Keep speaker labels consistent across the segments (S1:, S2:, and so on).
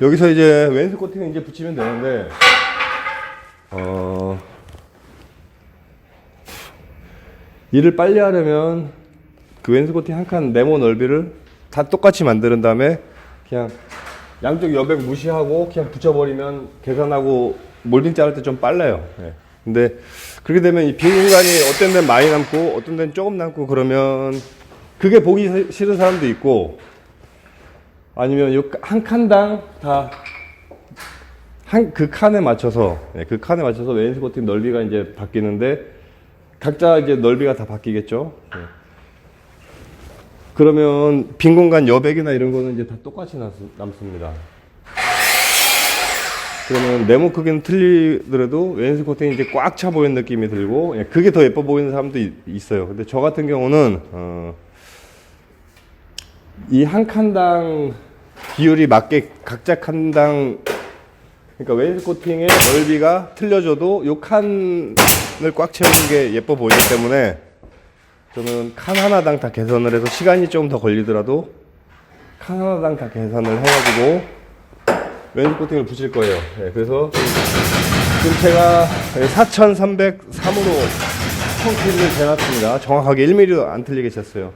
S1: 여기서 이제 왼스 코팅을 이제 붙이면 되는데 어 일을 빨리 하려면 그 왼스 코팅 한 칸 네모 넓이를 다 똑같이 만드는 다음에 그냥 양쪽 여백 무시하고 그냥 붙여버리면 계산하고 몰딩 자를 때 좀 빨라요. 예. 근데 그렇게 되면 이 빈 공간이 어떤 데는 많이 남고 어떤 데는 조금 남고 그러면 그게 보기 싫은 사람도 있고 아니면 요 한 칸당 다 한 그 칸에 맞춰서 예, 그 칸에 맞춰서 웨인스코팅 넓이가 이제 바뀌는데 각자 이제 넓이가 다 바뀌겠죠. 예. 그러면 빈 공간 여백이나 이런 거는 이제 다 똑같이 남- 남습니다. 그러면 네모 크기는 틀리더라도 웨인스 코팅이 이제 꽉 차 보이는 느낌이 들고 예, 그게 더 예뻐 보이는 사람도 있, 있어요. 근데 저 같은 경우는 어, 이 한 칸당 비율이 맞게 각자 칸당 그러니까 웨인스 코팅의 넓이가 틀려져도 요 칸을 꽉 채우는 게 예뻐 보이기 때문에 저는 칸 하나당 다 계산을 해서 시간이 좀 더 걸리더라도 칸 하나당 다 계산을 해가지고 웨인스 코팅을 붙일 거예요. 예, 그래서 지금 제가 4,303으로 콘크리트를 재놨습니다. 정확하게 1mm도 안 틀리게 쟀어요.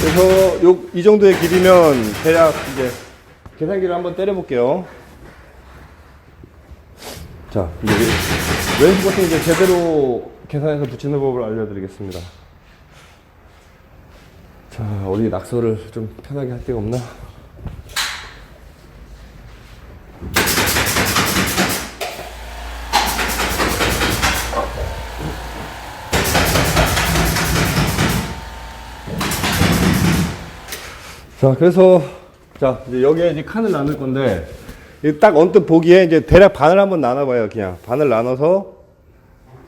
S1: 그래서 요, 이 정도의 길이면 대략 이제 계산기를 한번 때려볼게요. 자, 이제 왼수 버튼 이제 제대로 계산해서 붙이는 법을 알려드리겠습니다. 자, 어디 낙서를 좀 편하게 할 데가 없나? 자, 그래서 자 이제 여기에 이제 칸을 나눌 건데 이딱 언뜻 보기에 이제 대략 반을 한번 나눠봐요. 그냥 반을 나눠서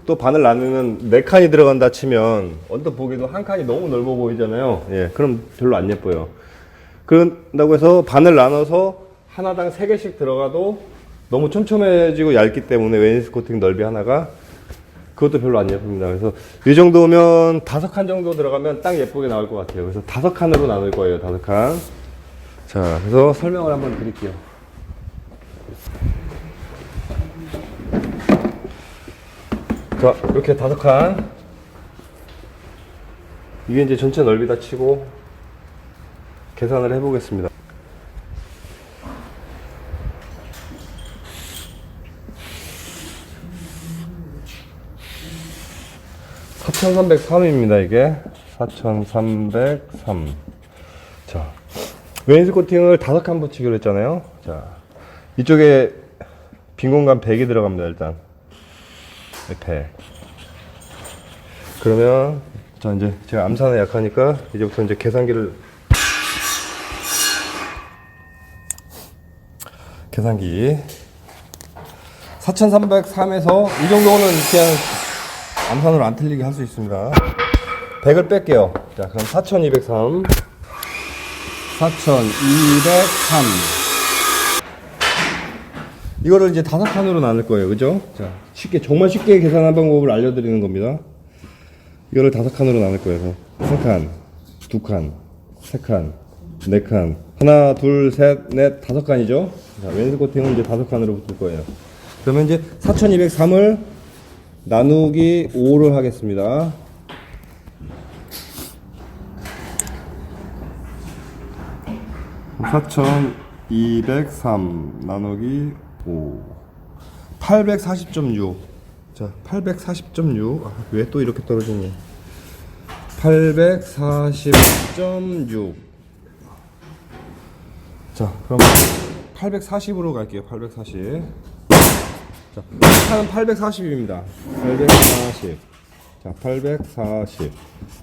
S1: 또 반을 나누면 네 칸이 들어간다 치면 언뜻 보기도 한 칸이 너무 넓어 보이잖아요. 예, 그럼 별로 안 예뻐요. 그런다고 해서 반을 나눠서 하나당 세 개씩 들어가도 너무 촘촘해지고 얇기 때문에 웨니스 코팅 넓이 하나가 그것도 별로 안 예쁩니다. 그래서 이 정도면 다섯 칸 정도 들어가면 딱 예쁘게 나올 것 같아요. 그래서 다섯 칸으로 나눌 거예요. 다섯 칸. 자, 그래서 설명을 한번 드릴게요. 자, 이렇게 다섯 칸. 이게 이제 전체 넓이 다 치고 계산을 해보겠습니다. 4303입니다, 이게. 4303. 자, 웨인스 코팅을 다섯 칸 붙이기로 했잖아요. 자, 이쪽에 빈 공간 100이 들어갑니다, 일단. 100. 그러면, 자, 이제 제가 암산에 약하니까 이제부터 이제 계산기를 계산기 4303에서 이 정도는 그냥 암산으로 안 틀리게 할 수 있습니다. 100을 뺄게요. 자, 그럼 4203. 4203. 이거를 이제 다섯 칸으로 나눌 거예요. 그죠? 자, 쉽게, 정말 쉽게 계산한 방법을 알려드리는 겁니다. 이거를 다섯 칸으로 나눌 거예요. 한 칸, 두 칸, 세 칸, 네 칸. 하나, 둘, 셋, 넷, 다섯 칸이죠? 자, 왼스 코팅은 이제 다섯 칸으로 붙을 거예요. 그러면 이제 4203을 나누기 5를 하겠습니다. (4203) 나누기 5 840.6 자, 840.6 아, 왜 또 이렇게 떨어지니? 840.6 자, 그럼 840으로 갈게요. 840 자, 차는 840입니다. 840. 자, 840.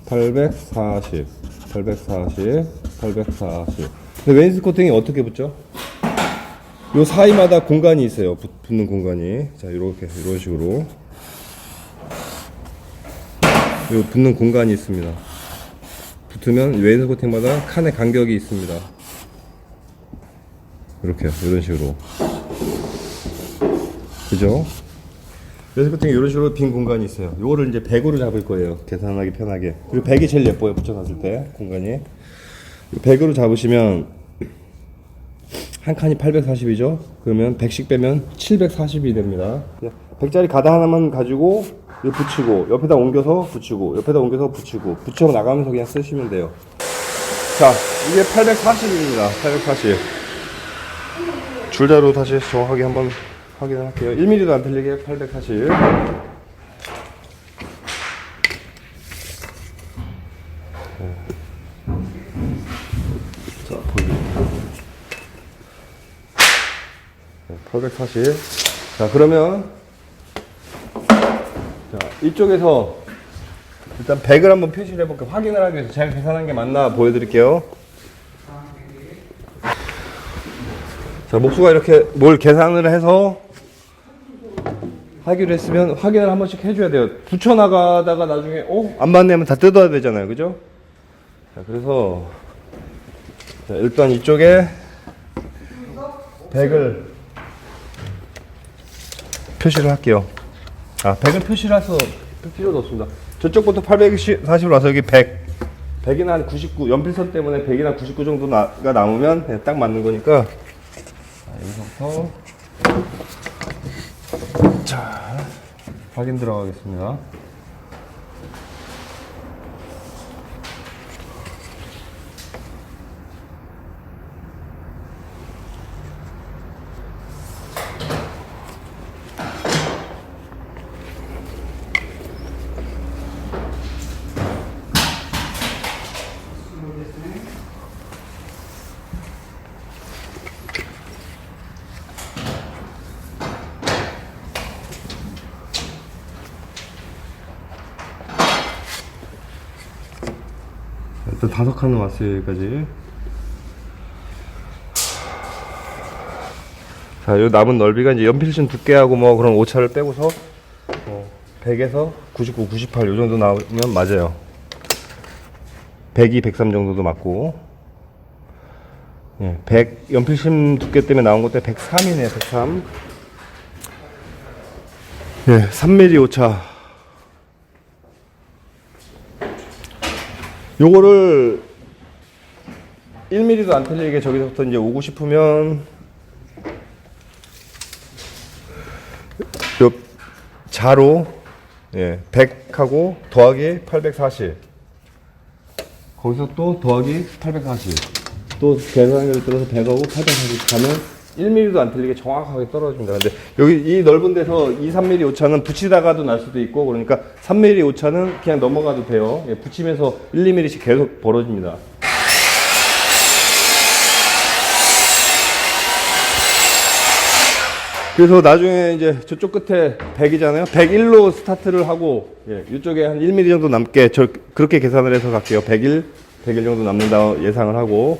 S1: 840. 840. 840. 근데 웨인스 코팅이 어떻게 붙죠? 요 사이마다 공간이 있어요. 붙, 붙는 공간이. 자, 이렇게, 이런 식으로. 요 붙는 공간이 있습니다. 붙으면 웨인스 코팅마다 칸의 간격이 있습니다. 이렇게, 이런 식으로. 그죠? 그래서 같은 이런 식으로 빈 공간이 있어요. 요거를 이제 100으로 잡을 거예요. 계산하기 편하게. 그리고 100이 제일 예뻐요. 붙여놨을 때 공간이. 100으로 잡으시면 한 칸이 840이죠. 그러면 100씩 빼면 740이 됩니다. 100짜리 가다 하나만 가지고 붙이고 옆에다 옮겨서 붙이고 옆에다 옮겨서 붙이고 붙여 나가면서 그냥 쓰시면 돼요. 자, 이게 840입니다. 840. 줄자로 다시 정확하게 한번 확인을 할게요. 1mm도 안 틀리게 840. 자, 보여드릴게요. 840. 자, 그러면, 자, 이쪽에서 일단 100을 한번 표시를 해볼게요. 확인을 하기 위해서 제가 계산한 게 맞나 보여드릴게요. 자, 목수가 이렇게 뭘 계산을 해서 하기로 했으면 확인을 한 번씩 해줘야 돼요. 붙여 나가다가 나중에, 어? 안 맞네 하면 다 뜯어야 되잖아요. 그죠? 자, 그래서, 자, 일단 이쪽에 100을 표시를 할게요. 아, 100을 표시를 해서 필요도 없습니다. 저쪽부터 840으로 와서 여기 100. 100이나 한 99, 연필선 때문에 100이나 99 정도가 남으면 그냥 딱 맞는 거니까. 자, 여기서부터. 자, 확인 들어가겠습니다. 일단 다섯 칸은 왔어요, 여기까지. 자, 요 남은 넓이가 이제 연필심 두께하고 뭐 그런 오차를 빼고서 뭐 100에서 99, 98 요 정도 나오면 맞아요. 102, 103 정도도 맞고. 예, 100 연필심 두께 때문에 나온 것때 103이네요, 103. 예, 3mm 오차. 요거를 1mm도 안 틀리게 저기서부터 이제 오고 싶으면 요 자로 예, 100하고 더하기 840 거기서 또 더하기 840 또 계산기를 들어서 100하고 840 가면 1mm도 안 틀리게 정확하게 떨어집니다. 근데 여기 이 넓은 데서 2, 3mm 오차는 붙이다가도 날 수도 있고 그러니까 3mm 오차는 그냥 넘어가도 돼요. 예, 붙이면서 1, 2mm씩 계속 벌어집니다. 그래서 나중에 이제 저쪽 끝에 100이잖아요. 101로 스타트를 하고 예, 이쪽에 한 1mm 정도 남게 저 그렇게 계산을 해서 갈게요. 101, 101 정도 남는다 예상을 하고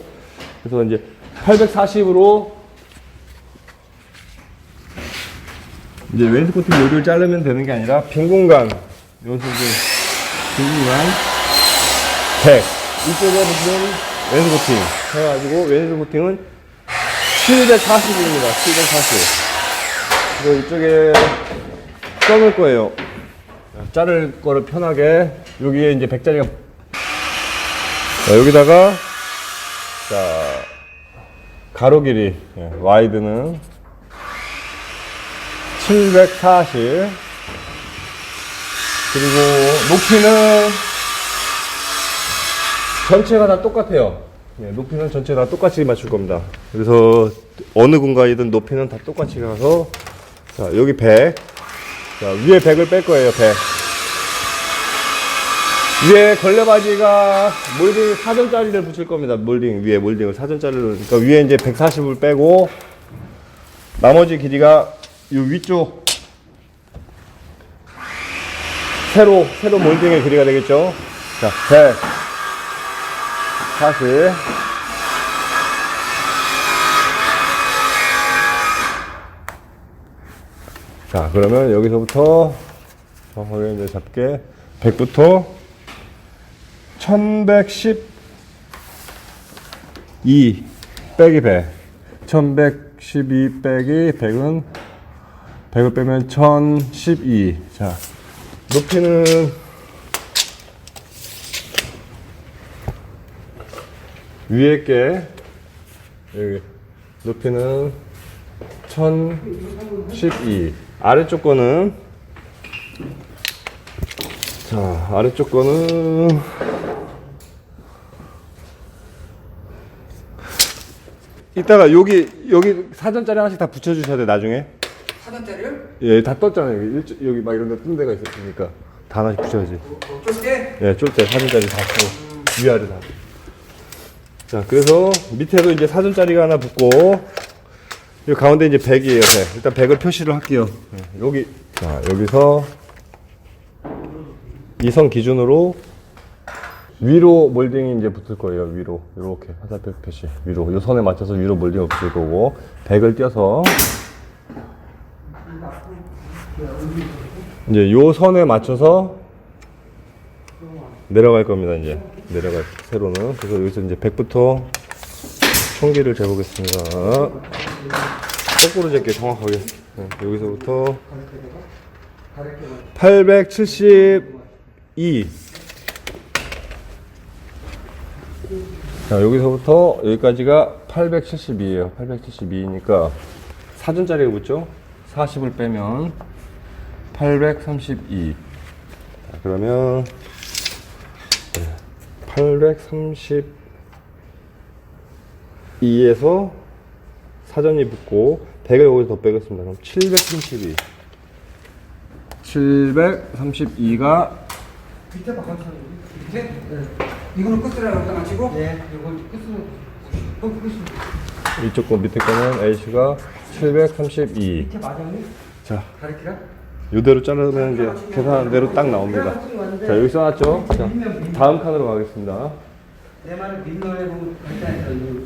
S1: 그래서 이제 840으로 이제 웨인스코팅 요리를 자르면 되는 게 아니라 빈 공간. 여기서 이제 빈 공간. 100 이쪽에 무슨 웨인스코팅. 해가지고 웨인스코팅은 740입니다. 740 그리고 이쪽에 써놓을 거예요. 자를 거를 편하게. 여기에 이제 100짜리가 여기다가 자 가로 길이. 예, 와이드는 740 그리고 높이는 전체가 다 똑같아요. 예, 높이는 전체 다 똑같이 맞출 겁니다. 그래서 어느 공간이든 높이는 다 똑같이 가서 자 여기 100 자, 위에 100을 뺄 거예요 100 위에 걸레바지가 몰딩 사전짜리를 붙일 겁니다 몰딩. 위에 몰딩을 사전짜리를 그러니까 위에 이제 140을 빼고 나머지 길이가 이 위쪽. 세로 세로 몰딩의 길이가 되겠죠. 자, 100 40 자, 그러면 여기서부터 정확하게 이제 잡게. 100부터 1112 빼기 100 1112 빼기 100은 100을 빼면 1012. 자, 높이는 위에 게 여기 높이는 1012. 아래쪽 거는 자, 아래쪽 거는 이따가 여기 여기 사전짜리 하나씩 다 붙여 주셔야 돼, 나중에.
S2: 사전짜리를
S1: 예, 다 떴잖아요. 여기, 일주, 여기 막 이런 데 뜬 데가 있으니까 다 하나씩 붙여야지.
S2: 때
S1: 예, 쫄때 사전짜리 다 쓰고 위아래 다. 자, 그래서 밑에도 이제 사전짜리가 하나 붙고 이 가운데 이제 100이에요. 100. 일단 100을 표시를 할게요. 예, 여기 자, 여기서 이 선 기준으로 위로 몰딩이 이제 붙을 거예요. 위로 이렇게 화살표 표시 위로 이 선에 맞춰서 위로 몰딩이 붙을 거고 100을 띄어서 이제 요 선에 맞춰서 내려갈 겁니다. 이제 내려갈 세로는 그래서 여기서 이제 100부터 총기를 재보겠습니다. 거꾸로 재게 정확하게 네, 여기서부터 872 자 여기서부터 여기까지가 872예요. 872니까 사전짜리가 붙죠? 40을 빼면 832. 자, 그러면 832에서 사전이 붙고 100을 여기서 더 빼겠습니다. 그럼 732. 732가
S2: 밑에 봐 밑에 네. 이거는 끝으로 마치고 네 이거 끝으로 어 끝으로
S1: 이쪽 거 밑에 거는 H가 732.
S2: 밑에 맞았니?
S1: 자, 이대로 자르면 이제 계산한 대로 딱 나옵니다. 자, 여기 써놨죠? 자, 다음 칸으로 가겠습니다.
S2: 내 말을 민노래 간단해서 이거